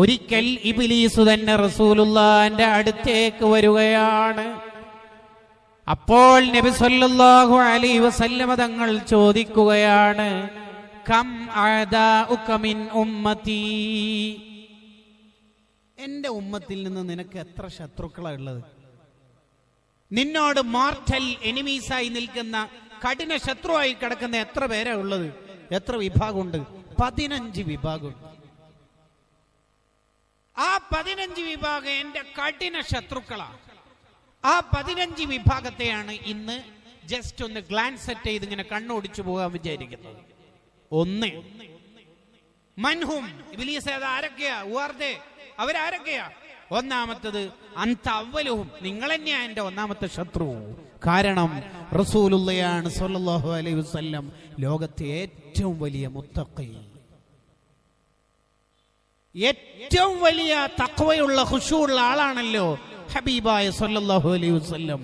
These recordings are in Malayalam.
ഒരിക്കൽ ഇബിലീസ് തന്നെ റസൂലുള്ളാന്റെ അടുത്തേക്ക് വരികയാണ്. അപ്പോൾ നബി സല്ലല്ലാഹു അലൈഹി വസല്ലമ തങ്ങൾ ചോദിക്കുകയാണ് കം മിൻ എന്റെ ഉമ്മത്തിൽ നിന്ന് നിനക്ക് എത്ര ശത്രുക്കളാണ് ഉള്ളത്? നിന്നോട് മോർട്ടൽ എനിമീസായി നിൽക്കുന്ന കഠിന ശത്രുവായി കിടക്കുന്ന എത്ര പേരാ ഉള്ളത്? എത്ര വിഭാഗമുണ്ട്? പതിനഞ്ച് വിഭാഗമുണ്ട് ആ പതിനഞ്ച് വിഭാഗം എന്റെ കഠിന ശത്രുക്കളാണ് ആ പതിനഞ്ച് വിഭാഗത്തെയാണ് ഇന്ന് ജസ്റ്റ് ഒന്ന് ഗ്ലാൻസ് സെറ്റ് ചെയ്ത് ഇങ്ങനെ കണ്ണോടിച്ചു പോകാൻ വിചാരിക്കുന്നത്. ഒന്ന്. മൻഹും ആരൊക്കെയാ? ഉവാർദേ. അവരാരൊക്കെയാ? ഒന്നാമത്തത് അന്ത അവലുഹും നിങ്ങൾ തന്നെയാ എന്റെ ഒന്നാമത്തെ ശത്രു. കാരണം റസൂലുള്ളയാണ് സല്ലല്ലാഹു അലൈഹി വസല്ലം ലോകത്തെ ഏറ്റവും വലിയ മുത്തഖി. ഏറ്റവും വലിയ തക്വയുള്ള ഖുശൂള്ള ആളാണല്ലോ ഹബീബായ സല്ലല്ലാഹു അലൈഹി വസല്ലം.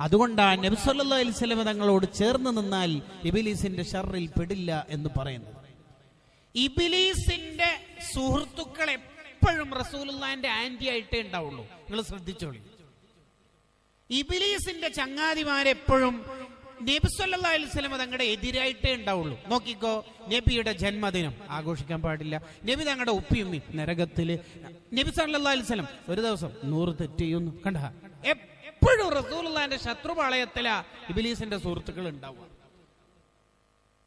അതുകൊണ്ടാണ് നബി സല്ലല്ലാഹു അലൈഹി വസല്ലം തങ്ങളോട് ചേർന്ന് നിന്നാൽ ഇബിലീസിന്റെ ഷർറിൽ പെടില്ല എന്ന് പറയുന്നത്. ഇബിലീസിന്റെ സുഹൃത്തുക്കൾ എപ്പോഴും റസൂലുള്ളാന്റെ ആന്റി ആയിട്ടേ ഉണ്ടാവുള്ളൂ. നിങ്ങൾ ശ്രദ്ധിച്ചോളൂ. ഇബിലീസിന്റെ ചങ്ങാതിമാരെപ്പോഴും നബി സല്ലല്ലാഹു അലൈഹി വസല്ലം തങ്ങളുടെ എതിരായിട്ടേ ഉണ്ടാവുള്ളൂ. നോക്കിക്കോ നബിയുടെ ജന്മദിനം. ആഘോഷിക്കാൻ പാടില്ല. നബി തങ്ങളുടെ ഉപ്പിയുമ്മി നരകത്തിൽ. നബി സല്ലല്ലാഹു അലൈഹി വസല്ലം ഒരു ദിവസം നൂറ് തെറ്റ് ചെയ്യുന്നു. കണ്ട? എപ്പോഴും റസൂലിന്റെ ശത്രുപാളയത്തിലാ ഇബിലീസിന്റെ സുഹൃത്തുക്കൾ ഉണ്ടാവുക.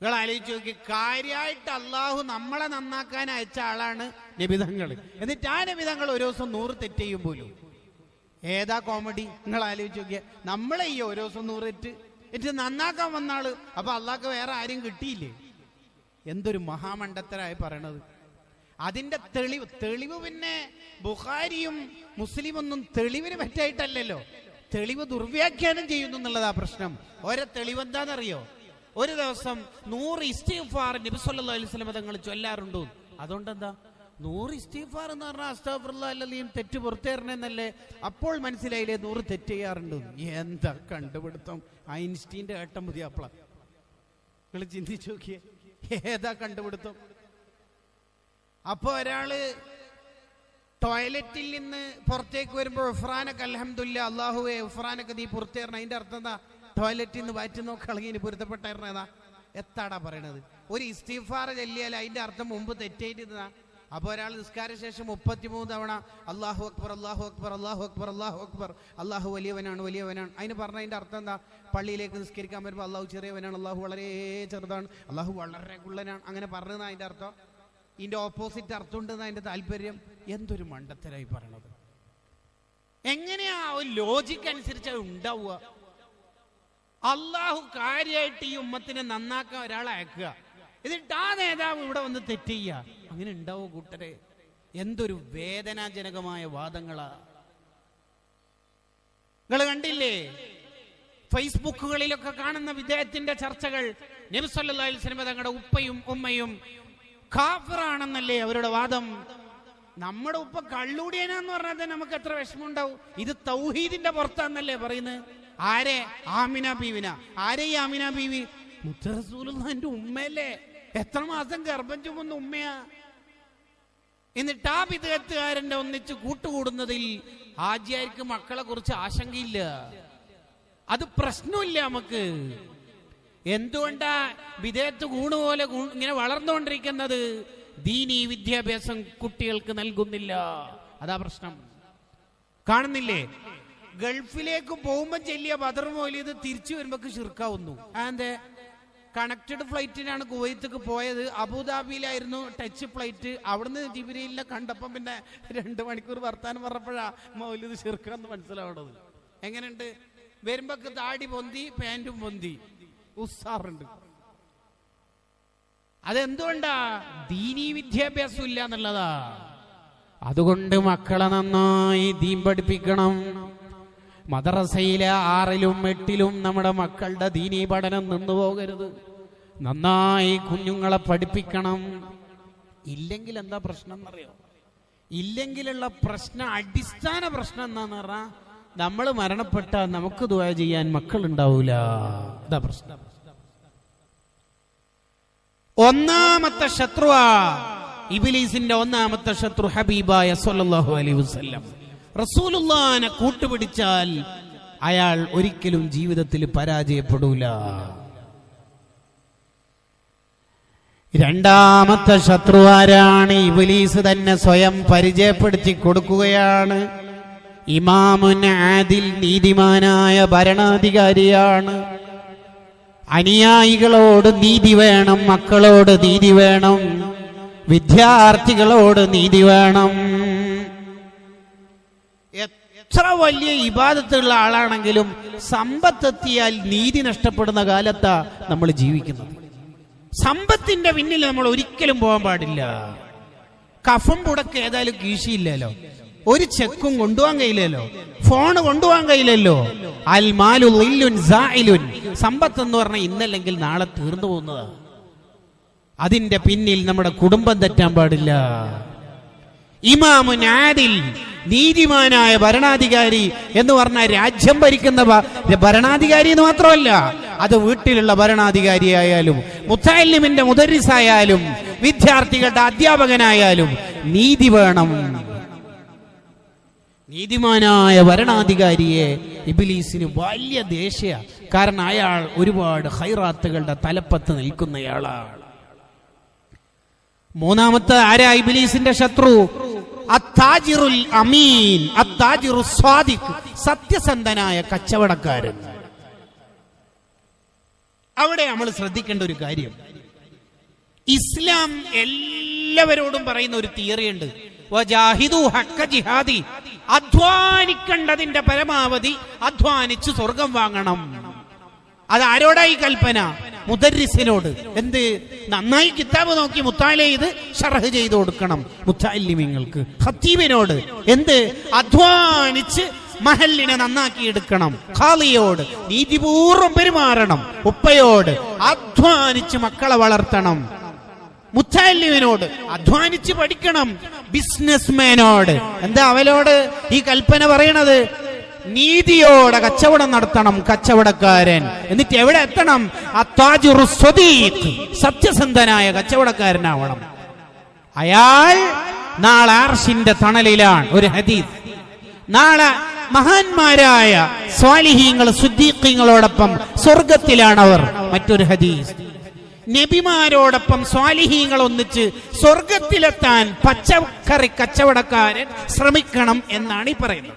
നിങ്ങൾ ആലോചിച്ച് നോക്കി കാര്യമായിട്ട് അള്ളാഹു നമ്മളെ നന്നാക്കാൻ അയച്ച ആളാണ് നബിതങ്ങൾ എന്നിട്ട് ആ നബിതങ്ങൾ ഒരു ദിവസം നൂറ് തെറ്റ് ചെയ്യും പോലും. ഏതാ കോമഡി? നിങ്ങൾ ആലോചിച്ച് നോക്കിയ നമ്മളെ ഈ ഓരോ ദിവസം നൂറ് തെറ്റ് എന്നിട്ട് നന്നാക്കാൻ വന്ന അപ്പൊ അള്ളാഹ്ക്ക് വേറെ ആരും കിട്ടിയില്ലേ? എന്തൊരു മഹാമണ്ഡത്തരായി പറയണത്. അതിന്റെ തെളിവ് തെളിവ് പിന്നെ ബുഹാരിയും മുസ്ലിം ഒന്നും തെളിവിന് പറ്റായിട്ടല്ലല്ലോ. തെളിവ് ദുർവ്യാഖ്യാനം ചെയ്യുന്നു എന്നുള്ളതാ പ്രശ്നം. ഓരോ തെളിവ് എന്താണെന്നറിയോ ഒരു ദിവസം നൂറ് ഇസ്തിഫാർ നബി സല്ലല്ലാഹു അലൈഹി വസല്ലം തങ്ങൾ ചൊല്ലാറുണ്ടോ അതുകൊണ്ടെന്താ? നൂറ് ഇസ്തീഫാർ എന്ന് പറഞ്ഞാൽ അസ്താഫുറല്ലയും തെറ്റ് പുറത്തേറണെന്നല്ലേ അപ്പോൾ മനസ്സിലായില്ലേ നൂറ് തെറ്റ് ചെയ്യാറുണ്ട്? എന്താ കണ്ടുപിടുത്തം? ഐൻസ്റ്റീന്റെ ഏട്ടം പുതിയ അപ്പള നിങ്ങൾ ചിന്തിച്ചു നോക്കിയേ ഏതാ കണ്ടുപിടുത്തം? അപ്പൊ ഒരാൾ ടോയ്ലറ്റിൽ നിന്ന് പുറത്തേക്ക് വരുമ്പോൾ ഉഫ്രാനക്ക് അലഹമുല്ല അള്ളാഹുവെ ഉഫ്രാനൊക്കെ നീ പുറത്തേറണം അതിന്റെ അർത്ഥം എന്താ? ടോയ്ലറ്റിൽ നിന്ന് വയറ്റി നോക്കി ഇളകി പൊരുത്തപ്പെട്ടായിരുന്നതാ? എത്താടാ പറയണത്. ഒരു ഇസ്തീഫാർ ചൊല്ലിയാൽ അതിന്റെ അർത്ഥം മുമ്പ് തെറ്റേറ്റിരുന്നതാ അപ്പൊ ഒരാൾ നിസ്കാര ശേഷം മുപ്പത്തിമൂന്ന് തവണ അള്ളാഹു അക്ബർ അള്ളാഹു അക്ബർ അള്ളാഹു അക്ബർ അള്ളാഹു അക്ബർ അള്ളാഹു വലിയവനാണ് വലിയവനാണ്. അതിന് പറഞ്ഞതിന്റെ അർത്ഥം എന്താ? പള്ളിയിലേക്ക് നിസ്കരിക്കാൻ വരുമ്പോൾ അള്ളാഹു ചെറിയവനാണ് അള്ളാഹു വളരെ ചെറുതാണ് അള്ളാഹു വളരെ കുള്ളനാണ്. അങ്ങനെ പറഞ്ഞതാ അതിന്റെ അർത്ഥം. ഇതിന്റെ ഓപ്പോസിറ്റ് അർത്ഥം ഉണ്ടെന്ന് അതിന്റെ താല്പര്യം. എന്തൊരു മണ്ടത്തരായി പറയണത്. എങ്ങനെയാ ഒരു ലോജിക്ക് അനുസരിച്ച് അത് ഉണ്ടാവുക? അള്ളാഹു കാര്യമായിട്ട് ഈ ഉമ്മത്തിനെ നന്നാക്കാൻ ഒരാളെ അയക്കുക. എന്നിട്ട് ആ നേതാവ് ഇവിടെ വന്ന് തെറ്റ് ചെയ്യുക. അങ്ങനെ ഉണ്ടാവും കൂട്ടരെ? എന്തൊരു വേദനാജനകമായ വാദങ്ങളാ. നിങ്ങൾ കണ്ടില്ലേ? ഫേസ്ബുക്കുകളിലൊക്കെ കാണുന്ന വിദേഹത്തിന്റെ ചർച്ചകൾ. നബി സല്ലല്ലാഹു അലൈഹി തങ്ങളുടെ ഉപ്പയും ഉമ്മയും കാഫിറാണെന്നല്ലേ അവരുടെ വാദം. നമ്മുടെ ഉപ്പ കള്ളൂടിയനാന്ന് പറഞ്ഞാൽ തന്നെ നമുക്ക് എത്ര വിഷമം ഉണ്ടാവും ഇത് തൗഹീദിന്റെ പുറത്താന്നല്ലേ പറയുന്നത്? ആരെ? ആമിന ബീവിന. ആരെ ഈ ആമിന ബീവി? മുത്തറസൂലുള്ള ഉമ്മയല്ലേ? എത്ര മാസം ഗർഭം ചുമന്ന ഉമ്മയാ. എന്നിട്ട് ആ വിധേയത്തുകാരന്റെ ഒന്നിച്ച് കൂട്ടുകൂടുന്നതിൽ ഹാജിയാർക്ക് മക്കളെ കുറിച്ച് ആശങ്കയില്ല. അത് പ്രശ്നമില്ല നമുക്ക്. എന്തുകൊണ്ടാ വിദേഹത്ത് കൂണ് പോലെ ഇങ്ങനെ വളർന്നുകൊണ്ടിരിക്കുന്നത്? ദീനീ വിദ്യാഭ്യാസം കുട്ടികൾക്ക് നൽകുന്നില്ല. അതാ പ്രശ്നം. കാണുന്നില്ലേ? ഗൾഫിലേക്ക് പോകുമ്പോൾ ചെല്ലിയ ബദർ ഇത് തിരിച്ചു വരുമ്പോ ഷിർക്കാവുന്നു അതെന്തേ? കണക്റ്റഡ് ഫ്ലൈറ്റിനാണ് കുവൈത്തേക്ക് പോയത്. അബുദാബിയിലായിരുന്നു ടച്ച് ഫ്ലൈറ്റ് അവിടുന്ന് ജിബിരിയിലെ കണ്ടപ്പം പിന്നെ രണ്ട് മണിക്കൂർ വർത്താനം പറഞ്ഞപ്പോഴാ മൗലിത് ചെറുക്കാന്ന് മനസ്സിലാവണത്. എങ്ങനെയുണ്ട്? വരുമ്പോ താടി പൊന്തി പാന്റും പൊന്തി. ഉസ്സാറുണ്ട്. അതെന്തുകൊണ്ടാ? ദീനീ വിദ്യാഭ്യാസം ഇല്ല എന്നുള്ളതാ അതുകൊണ്ട് മക്കളെ നന്നായി ദീൻ പഠിപ്പിക്കണം. മദ്രസയിലെ ആറിലും എട്ടിലും നമ്മുടെ മക്കളുടെ ദീനീ പഠനം നിന്നു പോകരുത്. നന്നായി കുഞ്ഞുങ്ങളെ പഠിപ്പിക്കണം. ഇല്ലെങ്കിൽ എന്താ പ്രശ്നം എന്നറിയോ? ഇല്ലെങ്കിലുള്ള പ്രശ്ന അടിസ്ഥാന പ്രശ്നം എന്താന്ന് പറഞ്ഞാൽ നമ്മൾ മരണപ്പെട്ട നമുക്ക് ദുആ ചെയ്യാൻ മക്കൾ ഉണ്ടാവൂല ഇതാ പ്രശ്നം. ഒന്നാമത്തെ ശത്രുവാ ഇബിലീസിന്റെ ഒന്നാമത്തെ ശത്രു ഹബീബായ സല്ലല്ലാഹു അലൈഹി വസല്ലം. റസൂലുള്ളാനെ കൂട്ടുപിടിച്ചാൽ അയാൾ ഒരിക്കലും ജീവിതത്തിൽ പരാജയപ്പെടൂല. രണ്ടാമത്തെ ശത്രു ആരാണ് ഇബിലീസ് തന്നെ സ്വയം പരിചയപ്പെടുത്തി കൊടുക്കുകയാണ്. ഇമാമുൻ ആദിൽ നീതിമാനായ ഭരണാധികാരിയാണ്. അനുയായികളോട് നീതി വേണം മക്കളോട് നീതി വേണം വിദ്യാർത്ഥികളോട് നീതി വേണം. എത്ര വലിയ ഇബാദത്തുള്ള ആളാണെങ്കിലും സമ്പത്തെത്തിയാൽ നീതി നഷ്ടപ്പെടുന്ന കാലത്താ നമ്മൾ ജീവിക്കുന്നത്. സമ്പത്തിന്റെ പിന്നിൽ നമ്മൾ ഒരിക്കലും പോകാൻ പാടില്ല. കഫം പുടക്ക് ഏതായാലും കീശിയില്ലല്ലോ. ഒരു ചെക്കും കൊണ്ടുപോകാൻ കഴിയില്ലല്ലോ. ഫോൺ കൊണ്ടുപോകാൻ കഴിയില്ലല്ലോ. അൽമാലുൻ സമ്പത്ത് എന്ന് പറഞ്ഞാൽ ഇന്നല്ലെങ്കിൽ നാളെ തീർന്നു പോകുന്നതാണ് അതിന്റെ പിന്നിൽ നമ്മുടെ കുടുംബം തെറ്റാൻ പാടില്ല. ഇമാമുൻ ആദിൽ നീതിമാനായ ഭരണാധികാരി എന്ന് പറഞ്ഞാൽ രാജ്യം ഭരിക്കുന്ന ഭരണാധികാരി എന്ന് മാത്രമല്ല അത് വീട്ടിലുള്ള ഭരണാധികാരിയായാലും മുത്താലിമിന്റെ മുദരിസായാലും വിദ്യാർത്ഥികളുടെ അധ്യാപകനായാലും നീതി വേണം. നീതിമാനായ ഭരണാധികാരിയെ ഇബിലീസിന് വലിയ ദേഷ്യ. കാരണം അയാൾ ഒരുപാട് ഹൈറാത്തുകളുടെ തലപ്പത്ത് നിൽക്കുന്നയാളാണ്. മൂന്നാമത്തെ ആരാ ഇബിലീസിന്റെ ശത്രു? അമീൻ സത്യസന്ധനായ കച്ചവടക്കാരൻ. അവിടെ നമ്മൾ ശ്രദ്ധിക്കേണ്ട ഒരു കാര്യം. ഇസ്ലാം എല്ലാവരോടും പറയുന്ന ഒരു തിയറി ഉണ്ട്. ജിഹാദി അധ്വാനിക്കേണ്ടതിന്റെ പരമാവധി അധ്വാനിച്ച് സ്വർഗം വാങ്ങണം. അത് ആരോടായി കൽപ്പന? മുദരിസിനോട്. എന്ത്? നന്നായി കിതാബ് നോക്കി മുത്താല ചെയ്ത് ഷറഹ് ചെയ്തു കൊടുക്കണം മുത്താലിമിങ്ങൾക്ക്. ഹത്തീബിനോട് എന്ത്? അധ്വാനിച്ച് മഹലിനെ നന്നാക്കി എടുക്കണം. ഖാലിയോട്. നീതിപൂർവം പെരുമാറണം. ഉപ്പയോട്. അധ്വാനിച്ച് മക്കളെ വളർത്തണം. മുത്താലിമിനോട്. അധ്വാനിച്ച് പഠിക്കണം. ബിസിനസ്മാനോട്. എന്താ അവലോട് ഈ കൽപ്പന പറയണത്? നീതിയോടെ കച്ചവടം നടത്തണം കച്ചവടക്കാരൻ. എന്നിട്ട് എവിടെ എത്തണം? സത്യസന്ധനായ കച്ചവടക്കാരനാവണം. അയാൾ നാളെ ആർഷിന്റെ തണലിലാണ്. ഒരു ഹദീസ്. നാളെ മഹാന്മാരായ സ്വാലിഹീങ്ങൾ സുദ്ദീഖിങ്ങളോടൊപ്പം സ്വർഗത്തിലാണ് അവർ മറ്റൊരു ഹദീസ്. നബിമാരോടൊപ്പം സ്വാലിഹീങ്ങൾ ഒന്നിച്ച് സ്വർഗത്തിലെത്താൻ പച്ചക്കറി കച്ചവടക്കാരൻ ശ്രമിക്കണം എന്നാണ് ഈ പറയുന്നത്.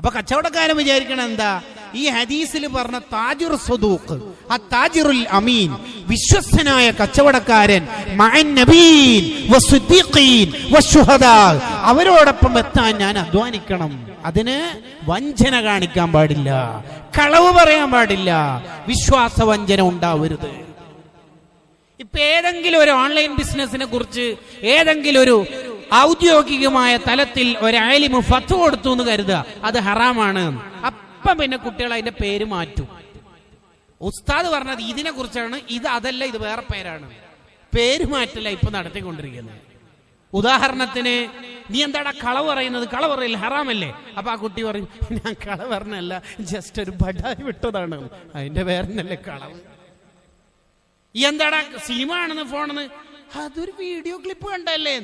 അപ്പൊ കച്ചവടക്കാരൻ വിചാരിക്കണം എന്താ? ഈ ഹദീസിൽ പറഞ്ഞ താജിർ സ്വദൂഖ് ആ താജിറുൽ അമീൻ വിശ്വസ്തനായ കച്ചവടക്കാരൻ അവരോടൊപ്പം എത്താൻ ഞാൻ അധ്വാനിക്കണം. അതിന് വഞ്ചന കാണിക്കാൻ പാടില്ല. കളവ് പറയാൻ പാടില്ല. വിശ്വാസ വഞ്ചന ഉണ്ടാവരുത്. ഇപ്പൊ ഏതെങ്കിലും ഒരു ഓൺലൈൻ ബിസിനസിനെ കുറിച്ച് ഏതെങ്കിലും ഒരു ഔദ്യോഗികമായ തലത്തിൽ ഒരു ആലിമ് ഫത്ത് കൊടുത്തു എന്ന് കരുതുക. അത് ഹറാമാണ്. അപ്പം പിന്നെ കുട്ടികൾ അതിന്റെ പേര് മാറ്റും. ഉസ്താദ് പറഞ്ഞത് ഇതിനെ കുറിച്ചാണ് ഇത് അതല്ല ഇത് വേറെ പേരാണ്. പേര് മാറ്റല്ല ഇപ്പൊ നടത്തിക്കൊണ്ടിരിക്കുന്നത്. ഉദാഹരണത്തിന് നീ എന്താടാ കളവ് പറയുന്നത്? കളവ് പറയില്ല? ഹറാമല്ലേ? അപ്പൊ ആ കുട്ടി പറയും ഞാൻ കളവ് പറഞ്ഞല്ല ജസ്റ്റ് ഒരു ബഡായി വിട്ടതാണ്. അതിന്റെ പേരെന്നല്ലേ കളവ്. എന്താടാ സിനിമ ആണെന്ന് ഫോണെന്ന്? അതൊരു വീഡിയോ ക്ലിപ്പ് കണ്ടല്ലേ?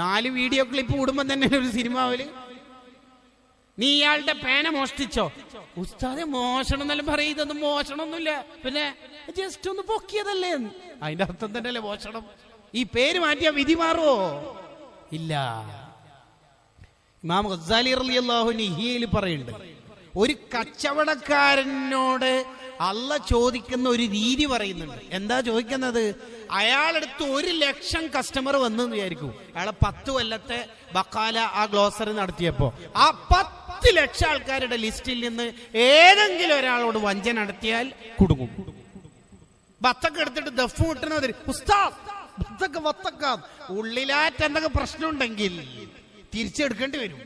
നാല് വീഡിയോ ക്ലിപ്പ് കൂടുമ്പോ തന്നെ ഒരു സിനിമ ആവൽ നീ ഇയാളുടെ പേന മോഷ്ടിച്ചോ? ഉസ്താദെ മോഷണം എന്നെല്ലാം പറയും ഇതൊന്നും മോഷണമൊന്നുമില്ല. പിന്നെ ജസ്റ്റ് ഒന്ന് പൊക്കിയതല്ലേ അതിന്റെ അർത്ഥം തന്നെ തന്നെയല്ലേ മോഷണം. ഈ പേര് മാറ്റിയാ വിധി മാറുമോ ഇല്ല. ഇമാം ഗസാലി റളിയല്ലാഹു നിഹിയയിൽ പറയുന്നുണ്ട്. ഒരു കച്ചവടക്കാരനോട് അല്ല ചോദിക്കുന്ന ഒരു രീതി പറയുന്നുണ്ട്. എന്താ ചോദിക്കുന്നത്? അയാളെടുത്ത് ഒരു ലക്ഷം കസ്റ്റമർ വന്നെന്ന് വിചാരിക്കൂ. അയാളെ പത്ത് കൊല്ലത്തെ ബക്കാല ആ ഗ്ലോസറി നടത്തിയപ്പോ. ആ പത്ത് ലക്ഷം ആൾക്കാരുടെ ലിസ്റ്റിൽ നിന്ന് ഏതെങ്കിലും ഒരാളോട് വഞ്ചന നടത്തിയാൽ കുടുങ്ങും. ബത്തൊക്കെ എടുത്തിട്ട് ദഫ് കിട്ടുന്നത് ഉസ്താദ് ഉള്ളിലാറ്റ് എന്തൊക്കെ പ്രശ്നമുണ്ടെങ്കിൽ തിരിച്ചെടുക്കേണ്ടി വരും.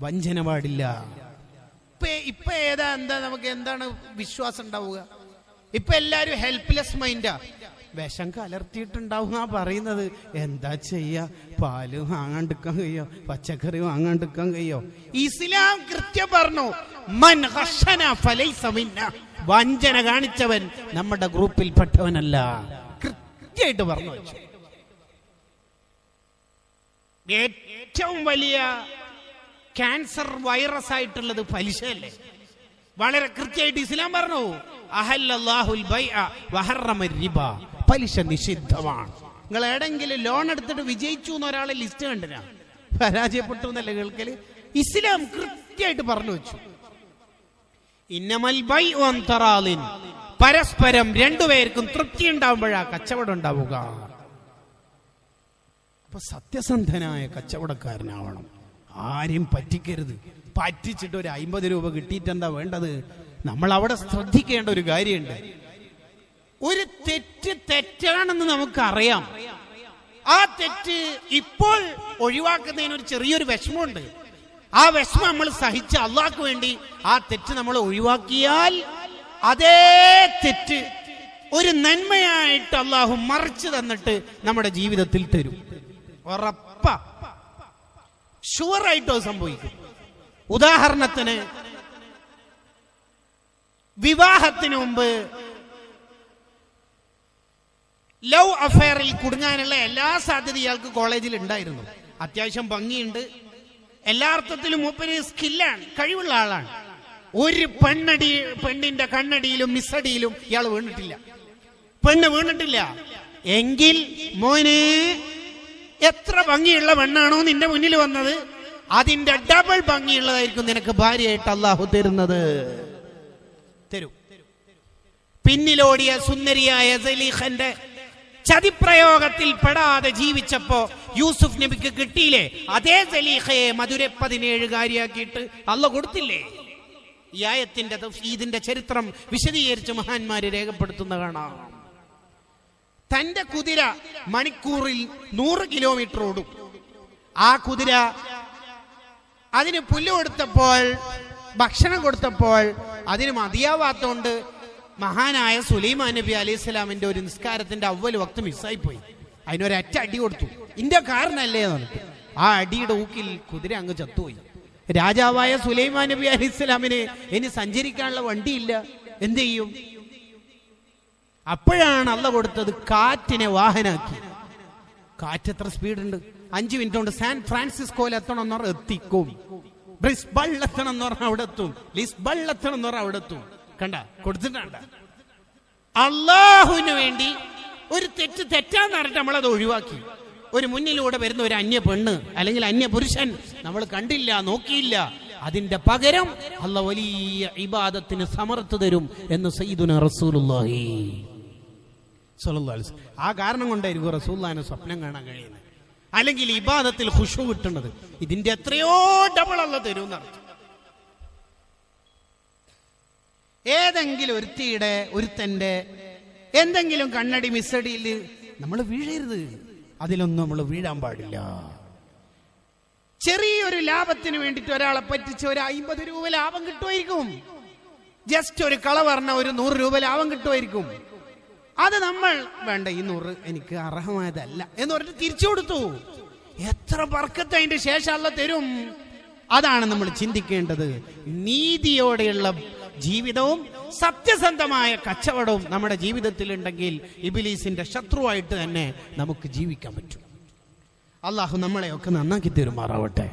വഞ്ചന പാടില്ല. ഇപ്പൊ ഇപ്പൊ ഏതാ എന്താ നമുക്ക് എന്താണ് വിശ്വാസം ഉണ്ടാവുക? ഇപ്പൊ എല്ലാരും ഹെൽപ്ലെസ് മൈൻഡാ വിഷം കലർത്തിയിട്ടുണ്ടാവും ആ പറയുന്നത്. എന്താ ചെയ്യാ? പാൽ വാങ്ങാണ്ടിക്കാൻ കഴിയോ? പച്ചക്കറി വാങ്ങാണ്ടിക്കാൻ കഴിയോ? ഇസ്ലാം കൃത്യം പറഞ്ഞു മൻ. വഞ്ചന കാണിച്ചവൻ നമ്മുടെ ഗ്രൂപ്പിൽ പെട്ടവനല്ല കൃത്യമായിട്ട് പറഞ്ഞു ഏറ്റവും വലിയ ക്യാൻസർ വൈറസ് ആയിട്ടുള്ളത് പലിശയല്ലേ? വളരെ കൃത്യമായിട്ട് ഇസ്ലാം പറഞ്ഞു റിബ. പലിശ നിഷിദ്ധമാണ്. നിങ്ങൾ എവിടെങ്കിലും ലോൺ എടുത്തിട്ട് വിജയിച്ചു എന്ന് ഒരാളെ ലിസ്റ്റ് കണ്ടിനാ? പരാജയപ്പെട്ടു എന്നല്ല കേൾക്കൽ? ഇസ്ലാം കൃത്യമായിട്ട് പറഞ്ഞു വെച്ചു. പരസ്പരം രണ്ടുപേർക്കും തൃപ്തി ഉണ്ടാവുമ്പോഴാ കച്ചവടം ഉണ്ടാവുക. അപ്പൊ സത്യസന്ധനായ കച്ചവടക്കാരനാവണം. ആരെയും പറ്റിക്കരുത്. പറ്റിച്ചിട്ട് ഒരു അമ്പത് രൂപ കിട്ടിയിട്ട് എന്താ വേണ്ടത്? നമ്മൾ അവിടെ ശ്രദ്ധിക്കേണ്ട ഒരു കാര്യമുണ്ട്. ഒരു തെറ്റ് തെറ്റാണെന്ന് നമുക്കറിയാം. ആ തെറ്റ് ഇപ്പോൾ ഒഴിവാക്കുന്നതിന് ഒരു ചെറിയൊരു വിഷമമുണ്ട്. ആ വിഷമം നമ്മൾ സഹിച്ച് അള്ളാഹ്ക്ക് വേണ്ടി ആ തെറ്റ് നമ്മൾ ഒഴിവാക്കിയാൽ അതേ തെറ്റ് ഒരു നന്മയായിട്ട് അള്ളാഹു മറിച്ചു തന്നിട്ട് നമ്മുടെ ജീവിതത്തിൽ തരും. ഉറപ്പ. ഷുവറായിട്ടോ സംഭവിക്കും. ഉദാഹരണത്തിന് വിവാഹത്തിന് മുമ്പ് ലവ് അഫെയറിൽ കുടുങ്ങാനുള്ള എല്ലാ സാധ്യത ഇയാൾക്ക് കോളേജിൽ ഉണ്ടായിരുന്നു. അത്യാവശ്യം ഭംഗിയുണ്ട്. എല്ലാ അർത്ഥത്തിലും മൂപ്പര് സ്കില്ലാണ് കഴിവുള്ള ആളാണ്. ഒരു പെണ്ണടി പെണ്ണിന്റെ കണ്ണടിയിലും മിസ്സടിയിലും ഇയാൾ വീണിട്ടില്ല. പെണ്ണ് വീണിട്ടില്ല. എങ്കിൽ മോനെ എത്ര ഭംഗിയുള്ള പെണ്ണാണോ നിന്റെ മുന്നിൽ വന്നത്? അതിന്റെ ഡബിൾ ഭംഗിയുള്ളതായിരിക്കും നിനക്ക് ഭാര്യയായിട്ട് അള്ളാഹു തരുന്നത്. തരൂ. പിന്നിലോടിയ സുന്ദരിയായ സലീഖന്റെ ചതിപ്രയോഗത്തിൽ പെടാതെ ജീവിച്ചപ്പോ യൂസുഫ് നബിക്ക് കിട്ടിയില്ലേ? അതേ സലീഖയെ മധുര പതിനേഴുകാരിയാക്കിയിട്ട് അല്ല കൊടുത്തില്ലേ? ഈ ആയത്തിന്റെ ഇതിന്റെ ചരിത്രം വിശദീകരിച്ച് മഹാന്മാര് രേഖപ്പെടുത്തുന്ന കാണാം. തന്റെ കുതിര മണിക്കൂറിൽ നൂറ് കിലോമീറ്റർ ഓടും. ആ കുതിര അതിന് പുല്ല് കൊടുത്തപ്പോൾ ഭക്ഷണം കൊടുത്തപ്പോൾ അതിന് മതിയാവാത്തോണ്ട് മഹാനായ സുലൈമാൻ നബി അലൈഹി സ്വലാമിന്റെ ഒരു നിസ്കാരത്തിന്റെ അവൽ വക്ത് മിസ്സായിപ്പോയി. അതിനൊരറ്റ അടി കൊടുത്തു. ഇന്റെ കാരണല്ലേ എന്ന് പറഞ്ഞിട്ട്. ആ അടിയുടെ ഊക്കിൽ കുതിര അങ്ങ് ചത്തുപോയി. രാജാവായ സുലൈമാൻ നബി അലൈഹി സ്വലാമിന് ഇനി സഞ്ചരിക്കാനുള്ള വണ്ടിയില്ല. എന്ത് ചെയ്യും? അപ്പോഴാണ് അല്ല കൊടുത്തത് കാറ്റിനെ വാഹനാക്കി. കാറ്റ് എത്ര സ്പീഡ് ഉണ്ട് അഞ്ചു മിനിറ്റ് കൊണ്ട് സാൻ ഫ്രാൻസിസ്കോയിൽ എത്തണം എന്ന് പറഞ്ഞാൽ എത്തിക്കും. ബ്രിസ്ബൾ എത്തണം എന്ന് പറഞ്ഞാൽ അവിടെ എത്തും. ലിസ്ബൾ എത്തണം എന്ന് പറഞ്ഞാൽ അവിടെ എത്തും. കണ്ട? കൊടുത്തിട്ടുണ്ട്. അള്ളാഹുവിന് വേണ്ടി ഒരു തെറ്റ് തെറ്റാന്ന് പറഞ്ഞിട്ട് നമ്മളത് ഒഴിവാക്കി. ഒരു മുന്നിലൂടെ വരുന്ന ഒരു അന്യ പെണ്ണ് അല്ലെങ്കിൽ അന്യ പുരുഷൻ നമ്മൾ കണ്ടില്ല നോക്കിയില്ല. അതിന്റെ പകരം അല്ല വലിയ ഇബാദത്തിന് സമർത്ഥ തരും എന്ന് സയ്യിദുന റസൂലുള്ളാഹി. അലൈഹി ആ കാരണം കൊണ്ടായിരിക്കും റസൂല്ലാനെ സ്വപ്നം കാണാൻ കഴിയുന്നത്. അല്ലെങ്കിൽ ഇബാദത്തിൽ ഖുഷു കിട്ടുന്നത് ഇതിന്റെ എത്രയോ ഡബിൾ അല്ല തരും ഏതെങ്കിലും ഒരുത്തിയുടെ ഒരുത്തന്റെ എന്തെങ്കിലും കണ്ണടി മിസ്സടിയിൽ നമ്മൾ വീഴരുത്. അതിലൊന്നും നമ്മൾ വീഴാൻ പാടില്ല. ചെറിയൊരു ലാഭത്തിന് വേണ്ടിയിട്ട് ഒരാളെ പറ്റിച്ച് ഒരു അമ്പത് രൂപ ലാഭം കിട്ടുമായിരിക്കും. ജസ്റ്റ് ഒരു കള പറഞ്ഞ ഒരു നൂറ് രൂപ ലാഭം കിട്ടുമായിരിക്കും. അത് നമ്മൾ വേണ്ട ഈ നൂറ് എനിക്ക് അർഹമായതല്ല എന്ന് പറഞ്ഞിട്ട് തിരിച്ചു കൊടുത്തു. എത്ര വർക്കത്ത് അതിന്റെ ശേഷം അല്ല തരും? അതാണ് നമ്മൾ ചിന്തിക്കേണ്ടത്. നീതിയോടെയുള്ള ജീവിതവും സത്യസന്ധമായ കച്ചവടവും നമ്മുടെ ജീവിതത്തിൽ ഉണ്ടെങ്കിൽ ഇബിലീസിന്റെ ശത്രുവായിട്ട് തന്നെ നമുക്ക് ജീവിക്കാൻ പറ്റും. അള്ളാഹു നമ്മളെയൊക്കെ നന്നാക്കി തരുമാറാവട്ടെ.